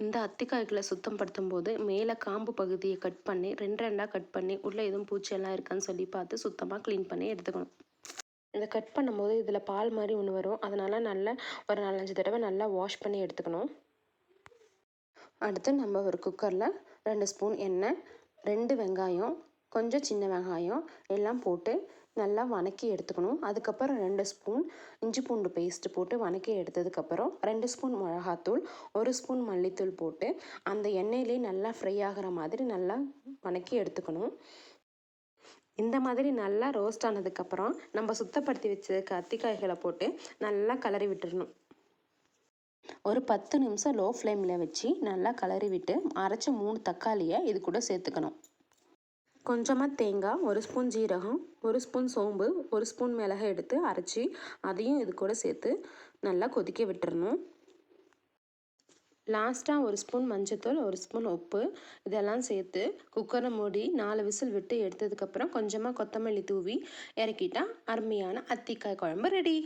இந்த அத்திக்காய்களை சுத்தம் படுத்தும் போது மேலே காம்பு பகுதியை கட் பண்ணி ரெண்டு ரெண்டாக கட் பண்ணி உள்ளே எதுவும் பூச்சியெல்லாம் இருக்கான்னு சொல்லி பார்த்து சுத்தமாக க்ளீன் பண்ணி எடுத்துக்கணும். இதை கட் பண்ணும்போது இதில் பால் மாதிரி ஒன்று வரும். அதனால் நல்லா ஒரு நாலஞ்சு தடவை நல்லா வாஷ் பண்ணி எடுத்துக்கணும். அடுத்து நம்ம ஒரு குக்கரில் ரெண்டு ஸ்பூன் எண்ணெய் ரெண்டு வெங்காயம் கொஞ்சம் சின்ன வெங்காயம் எல்லாம் போட்டு நல்லா வதக்கி எடுத்துக்கணும். அதுக்கப்புறம் ரெண்டு ஸ்பூன் இஞ்சி பூண்டு பேஸ்ட் போட்டு வணக்கி எடுத்ததுக்கப்புறம் ரெண்டு ஸ்பூன் மிளகாத்தூள் ஒரு ஸ்பூன் மல்லித்தூள் போட்டு அந்த எண்ணெயிலே நல்லா ஃப்ரை ஆகிற மாதிரி நல்லா வதக்கி எடுத்துக்கணும். இந்த மாதிரி நல்லா ரோஸ்ட் ஆனதுக்கப்புறம் நம்ம சுத்தப்படுத்தி வச்ச கத்திக்காய்களை போட்டு நல்லா கலரி விட்டுறணும். ஒரு பத்து நிமிஷம் லோ ஃப்ளேமில் வச்சு நல்லா கலரி விட்டு அரைச்ச மூணு தக்காளியை இது கூட சேர்த்துக்கணும். கொஞ்சமாக தேங்காய் ஒரு ஸ்பூன் ஜீரகம் ஒரு ஸ்பூன் சோம்பு ஒரு ஸ்பூன் மிளகை எடுத்து அரைச்சி அதையும் இது கூட சேர்த்து நல்லா கொதிக்க விட்டுறணும். லாஸ்ட்டாக ஒரு ஸ்பூன் மஞ்சத்தூள் ஒரு ஸ்பூன் உப்பு இதெல்லாம் சேர்த்து குக்கரை மூடி நாலு விசில் விட்டு எடுத்ததுக்கப்புறம் கொஞ்சமாக கொத்தமல்லி தூவி இறக்கிட்டா அருமையான அத்திக்காய் குழம்பு ரெடி.